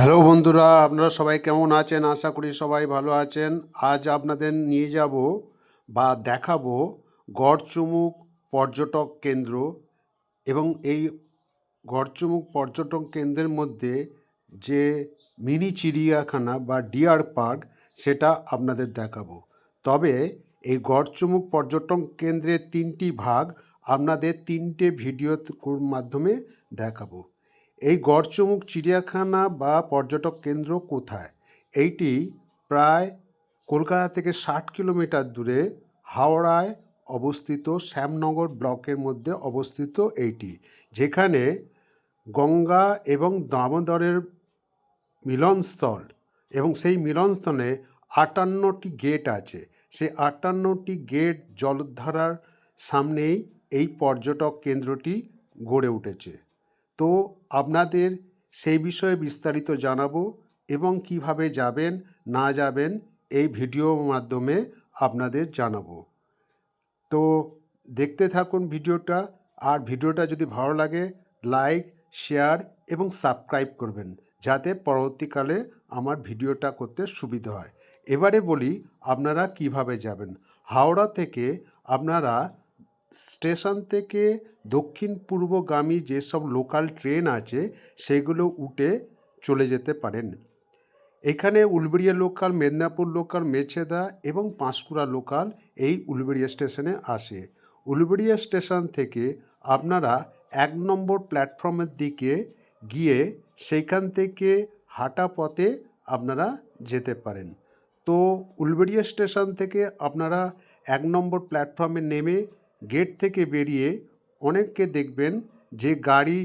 Hello বন্ধুরা, আপনারা সবাই কেমন আছেন? আশা করি সবাই ভালো আছেন। আজ আপনাদের নিয়ে যাব বা দেখাবো গড়চুমুক পর্যটক কেন্দ্র এবং এই গড়চুমুক পর্যটক কেন্দ্রের মধ্যে যে মিনি চিড়িয়াখানা বা ডিয়ার পার্ক, সেটা আপনাদের দেখাবো। তবে এই গড়চুমুক পর্যটন কেন্দ্রের তিনটি ভাগ আপনাদের তিনটে ভিডিওর মাধ্যমে দেখাবো। এই গড়চমুক চিড়িয়াখানা বা পর্যটক কেন্দ্র কোথায়? এইটি প্রায় কলকাতা থেকে ষাট কিলোমিটার দূরে হাওড়ায় অবস্থিত শ্যামনগর ব্লকের মধ্যে অবস্থিত এইটি, যেখানে গঙ্গা এবং দামোদরের মিলনস্থল এবং সেই মিলনস্থলে আটান্নটি গেট আছে। সেই আটান্নটি গেট জলধারার সামনেই এই পর্যটক কেন্দ্রটি গড়ে উঠেছে। তো আপনাদের সেই বিষয়ে বিস্তারিত জানাব এবং কীভাবে যাবেন, না যাবেন এই ভিডিওর মাধ্যমে আপনাদের জানাব। তো দেখতে থাকুন ভিডিওটা, আর ভিডিওটা যদি ভালো লাগে, লাইক, শেয়ার এবং সাবস্ক্রাইব করবেন যাতে পরবর্তীকালে আমার ভিডিওটা করতে সুবিধা হয়। এবারে বলি আপনারা কীভাবে যাবেন। হাওড়া থেকে আপনারা স্টেশন থেকে দক্ষিণ পূর্বগামী যেসব লোকাল ট্রেন আছে, সেগুলো উঠে চলে যেতে পারেন। এখানে উলবেড়িয়া লোকাল, মেদিনীপুর লোকাল, মেছেদা এবং পাঁশকুড়া লোকাল এই উলবেড়িয়া স্টেশনে আসে। উলবেড়িয়া স্টেশন থেকে আপনারা এক নম্বর প্ল্যাটফর্মের দিকে গিয়ে সেইখান থেকে হাঁটা পথে আপনারা যেতে পারেন। তো উলবেড়িয়া স্টেশন থেকে আপনারা এক নম্বর প্ল্যাটফর্মে নেমে গেট থেকে বেরিয়ে অনেককে দেখবেন যে গাড়ি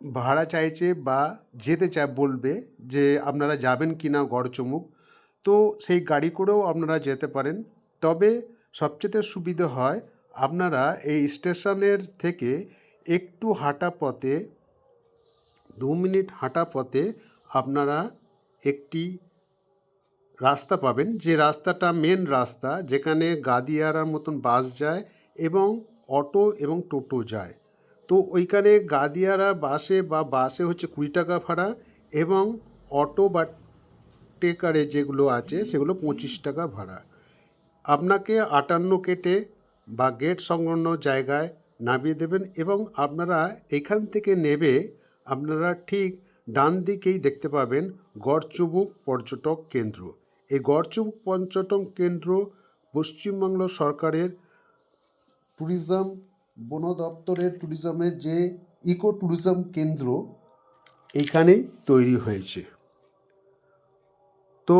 ভাড়া চাইছে বা যেতে চায় বলবে যে আপনারা যাবেন কি না গড়চমুক তো সেই গাড়ি করেও আপনারা যেতে পারেন। তবে সবচেয়ে সুবিধে হয় আপনারা এই স্টেশনের থেকে একটু হাঁটা পথে, দু মিনিট হাঁটা পথে আপনারা একটি রাস্তা পাবেন। যে রাস্তাটা মেন রাস্তা, যেখানে গাদিয়ারার মতন বাস যায় এবং অটো এবং টোটো যায়। তো ওইখানে গাদিয়ারা বাসে বা বাসে হচ্ছে কুড়ি টাকা ভাড়া এবং অটো বা টেকারে যেগুলো আছে সেগুলো পঁচিশ টাকা ভাড়া। আপনাকে আটান্ন কেটে বা গেট সংলগ্ন জায়গায় নামিয়ে দেবেন এবং আপনারা এখান থেকে নেবে আপনারা ঠিক ডান দিকেই দেখতে পাবেন গড়চুবুক পর্যটক কেন্দ্র। এই গড়চুবুক পর্যটন কেন্দ্র পশ্চিমবাংলা সরকারের ট্যুরিজম বন দপ্তরের ট্যুরিজমের যে ইকো ট্যুরিজম কেন্দ্র এইখানেই তৈরি হয়েছে। তো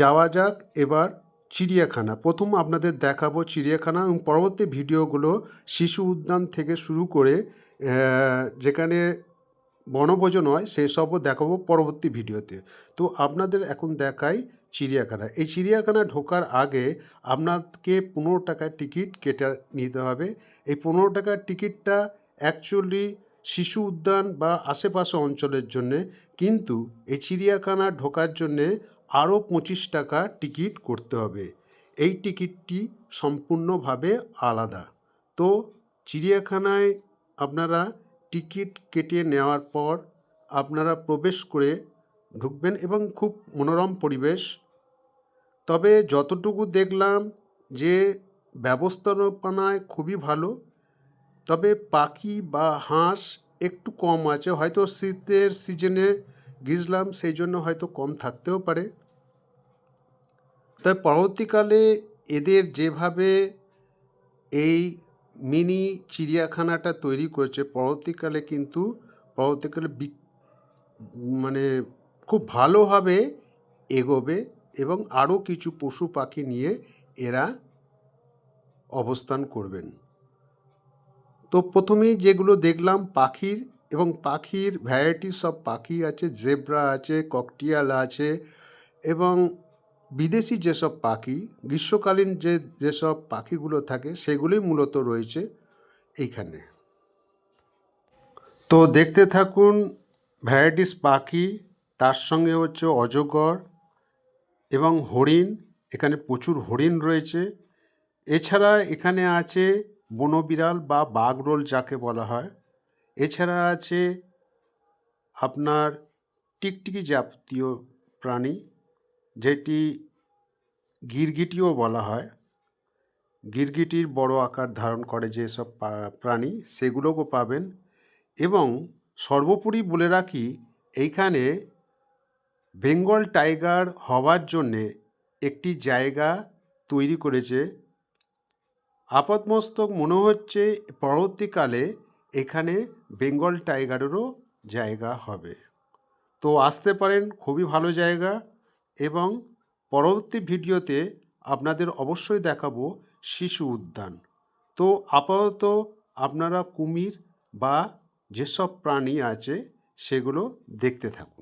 যাওয়া যাক এবার চিড়িয়াখানা। প্রথম আপনাদের দেখাবো চিড়িয়াখানা এবং পরবর্তী ভিডিওগুলো শিশু উদ্যান থেকে শুরু করে যেখানে বনভোজন হয় সেসবও দেখাবো পরবর্তী ভিডিওতে। তো আপনাদের এখন দেখাই চিড়িয়াখানা। এই চিড়িয়াখানা ঢোকার আগে আপনাকে পনেরো টাকার টিকিট কেটে নিতে হবে। এই পনেরো টাকার টিকিটটা অ্যাকচুয়ালি শিশু উদ্যান বা আশেপাশে অঞ্চলের জন্যে, কিন্তু এই চিড়িয়াখানা ঢোকার জন্যে আরও পঁচিশ টাকা টিকিট করতে হবে। এই টিকিটটি সম্পূর্ণভাবে আলাদা। তো চিড়িয়াখানায় আপনারা টিকিট কেটে নেওয়ার পর আপনারা প্রবেশ করে ঢুকবেন এবং খুব মনোরম পরিবেশ। তবে যতটুকু দেখলাম যে ব্যবস্থাপনায় খুবই ভালো, তবে পাখি বা হাঁস একটু কম আছে। হয়তো শীতের সিজনে গিয়েছিলাম, সেই জন্য হয়তো কম থাকতেও পারে। তবে পরবর্তীকালে এদের যেভাবে এই মিনি চিড়িয়াখানাটা তৈরি করেছে, পরবর্তীকালে কিন্তু, পরবর্তীকালে মানে খুব ভালোভাবে এগোবে এবং আরও কিছু পশু পাখি নিয়ে এরা অবস্থান করবেন। তো প্রথমেই যেগুলো দেখলাম, পাখির এবং পাখির ভ্যারাইটি সব পাখি আছে জেব্রা আছে ককটিয়াল আছে এবং বিদেশি যেসব পাখি, গ্রীষ্মকালীন যে, যেসব পাখিগুলো থাকে, সেগুলোই মূলত রয়েছে এইখানে। তো দেখতে থাকুন ভ্যারাইটিস পাখি তার সঙ্গে হচ্ছে অজগর এবং হরিণ, এখানে প্রচুর হরিণ রয়েছে। এছাড়া এখানে আছে বনবিড়াল বা বাগরোল যাকে বলা হয়। এছাড়া আছে আপনার টিকটিকি জাতীয় প্রাণী, যেটি গিরগিটিও বলা হয়। গিরগিটির বড় আকার ধারণ করে যেসব প্রাণী, সেগুলোও পাবেন। এবং সর্বোপরি বলে রাখি, এইখানে বেঙ্গল টাইগার হওয়ার জন্যে একটি জায়গা তৈরি করেছে। আপাতমস্তক মনে হচ্ছে পরবর্তীকালে এখানে বেঙ্গল টাইগারেরও জায়গা হবে। তো আসতে পারেন, খুবই ভালো জায়গা এবং পরবর্তী ভিডিওতে আপনাদের অবশ্যই দেখাবো শিশু উদ্যান। তো আপাতত আপনারা কুমির বা যেসব প্রাণী আছে সেগুলো দেখতে থাকুন।